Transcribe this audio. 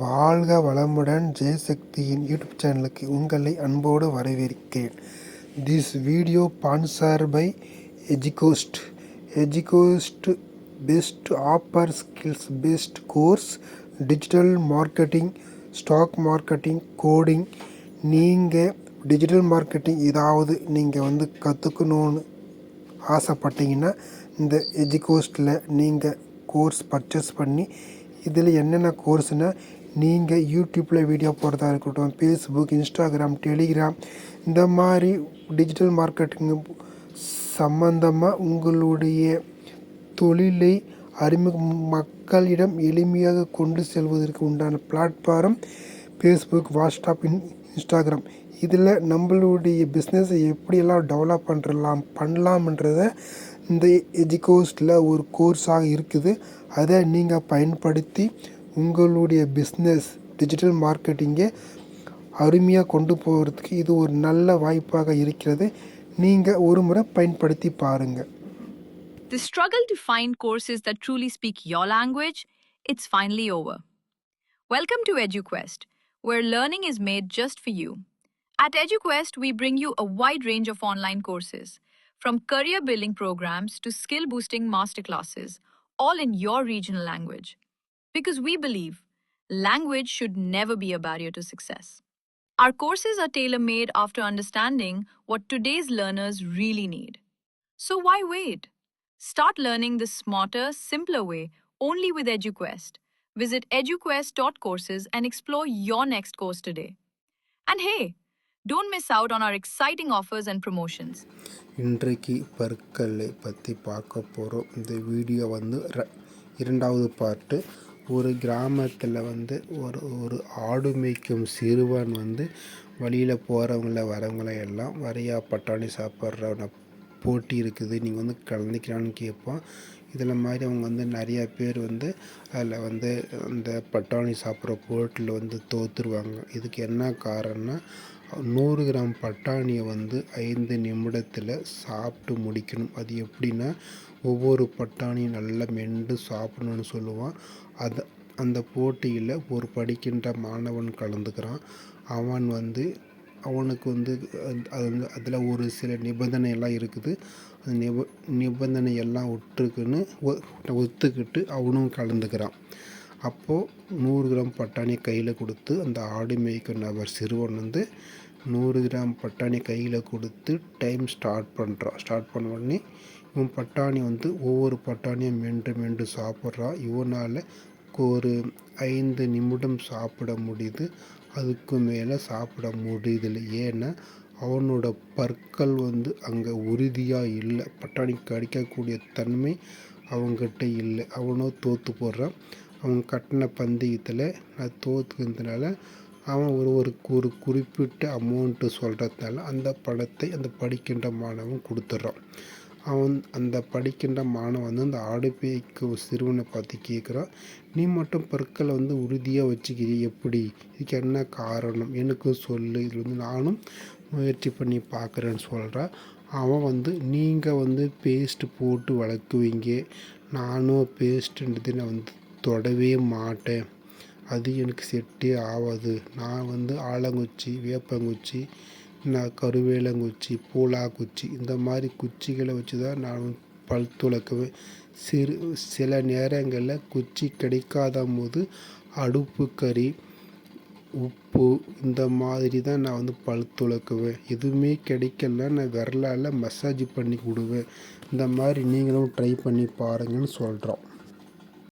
வாழ்க வளமுடன் ஜெயசக்தியின் யூடியூப் சேனலுக்கு உங்களை அன்போடு வரவேற்கிறேன். திஸ் வீடியோ ஸ்பான்சர் பை எஜிகோஸ்ட் எஜிகோஸ்ட் best offer skills best course digital marketing stock marketing coding நீங்கள் டிஜிட்டல் மார்க்கெட்டிங் ஏதாவது நீங்கள் வந்து கற்றுக்கணுன்னு ஆசைப்பட்டீங்கன்னா இந்த எஜிகோஸ்ட்டில் நீங்கள் கோர்ஸ் பர்ச்சேஸ் பண்ணி இதில் என்னென்ன கோர்ஸ்னால் நீங்கள் யூடியூப்பில் வீடியோ போடுறதா இருக்கட்டும் ஃபேஸ்புக் இன்ஸ்டாகிராம் டெலிகிராம் இந்த மாதிரி டிஜிட்டல் மார்க்கெட்டிங் சம்பந்தமாக உங்களுடைய தொழிலை அறிமுக மக்களிடம் எளிமையாக கொண்டு செல்வதற்கு உண்டான platform Facebook WhatsApp in Instagram இதில் நம்மளுடைய பிஸ்னஸை எப்படியெல்லாம் டெவலப் பண்ணுறலாம் பண்ணலாம்ன்றத இந்த எஜிகோஸ்டில் ஒரு கோர்ஸாக இருக்குது. அதை நீங்கள் பயன்படுத்தி உங்களுடைய பிஸ்னஸ் டிஜிட்டல் மார்க்கெட்டிங்கை அருமையாக கொண்டு போகிறதுக்கு இது ஒரு நல்ல வாய்ப்பாக இருக்கிறது நீங்கள் ஒரு முறை பயன்படுத்தி பாருங்கள் The struggle to find courses that truly speak your language, it's finally over. Welcome to EduQuest, where learning is made just for you. At EduQuest, we bring you a wide range of online courses, from career building programs to skill boosting masterclasses, all in your regional language. Because we believe language should never be a barrier to success. Our courses are tailor made after understanding what today's learners really need. So why wait? Start learning the smarter, simpler way only with EduQuest. Visit eduquest.courses and explore your next course today. And hey, don't miss out on our exciting offers and promotions. இன்றைக்கு பற்களை பற்றி பார்க்க போகிறோம் இந்த video வந்து ர- இரண்டாவது part ஒரு கிராமத்தில் வந்து ஒரு ஒரு ஆடு மேய்க்கும் சிறுவன் வந்து வழியில் போகிறவங்கள வரவங்கள எல்லாம் வரையா பட்டாணி சாப்பிட்ற போட்டி இருக்குது நீங்கள் வந்து கலந்துக்கிறான்னு கேட்பான் இதில் மாதிரி அவங்க வந்து நிறையா பேர் வந்து அதில் வந்து அந்த பட்டாணி சாப்பிட்ற போட்டியில் வந்து தோற்றுருவாங்க இதுக்கு என்ன காரணம்னா நூறு கிராம் பட்டாணியை வந்து ஐந்து நிமிடத்தில் சாப்பிட்டு முடிக்கணும். அது எப்படின்னா ஒவ்வொரு பட்டாணியும் நல்லா மென்று சாப்பிடணும்னு சொல்லுவான். அது அந்த போட்டியில் ஒரு படிக்கின்ற மாணவன் கலந்துக்கிறான். அவன் வந்து அவனுக்கு வந்து அது வந்து அதில் ஒரு சில நிபந்தனையெல்லாம் இருக்குது. அந்த நிப நிபந்தனையெல்லாம் ஒற்றுக்குன்னு ஒ- ஒத்துக்கிட்டு அவனும் கலந்துக்கிறான். அப்போது நூறு கிராம் பட்டாணி கையில் கொடுத்து அந்த ஆடு மேய்க்கும் நபர் சிறுவன் வந்து நூறு கிராம் பட்டாணி கையில் கொடுத்து டைம் ஸ்டார்ட் பண்ணுறான் ஸ்டார்ட் பண்ண உடனே இவன் பட்டாணி வந்து ஒவ்வொரு பட்டாணியும் மென்று மென்று சாப்பிட்றான் இவனால் ஒரு ஐந்து நிமிடம் சாப்பிட முடியுது. அதுக்கு மேலே சாப்பிட முடியுதில்லை. ஏன்னா அவனோட பற்கள் வந்து அங்கே உறுதியாக இல்லை. பட்டாணி கடிக்கக்கூடிய தன்மை அவங்ககிட்ட இல்லை. அவனோ தோற்று போடுறான். அவன் கட்டின பந்தயத்தில் நான் தோத்துக்கிறதுனால அவன் ஒரு ஒரு ஒரு குறிப்பிட்ட அமௌண்ட்டு சொல்கிறதுனால அந்த படத்தை அந்த படிக்கின்ற மாணவன் கொடுத்துட்றான். அவன் அந்த படிக்கின்ற மாணவன் வந்து அந்த ஆடு பேய்க்கு சிறுவனை பார்த்து கேட்குறான் நீ மட்டும் பற்களை வந்து உறுதியாக வச்சுக்கிறீ எப்படி? இதுக்கு என்ன காரணம்? எனக்கும் சொல்லு. இது வந்து நானும் முயற்சி பண்ணி பார்க்குறேன்னு சொல்கிறான் அவன் வந்து நீங்கள் வந்து பேஸ்ட்டு போட்டு வளர்க்குவீங்க. நானும் பேஸ்ட்டுன்றது நான் வந்து தொடவே மாட்டேன். அது எனக்கு செட்டே ஆகாது நான் வந்து ஆலங்குச்சி வேப்பங்குச்சி நான் கருவேலங்குச்சி பூலாக்குச்சி இந்த மாதிரி குச்சிகளை வச்சு தான் நான் பல் துளக்குவேன் சிறு சில நேரங்களில் குச்சி கிடைக்காத போது அடுப்பு கறி உப்பு இந்த மாதிரி தான் நான் வந்து பல் துளக்குவேன் எதுவுமே கிடைக்கல நான் விரலால் மசாஜ் பண்ணி விடுவேன். இந்த மாதிரி நீங்களும் ட்ரை பண்ணி பாருங்கன்னு சொல்கிறோம்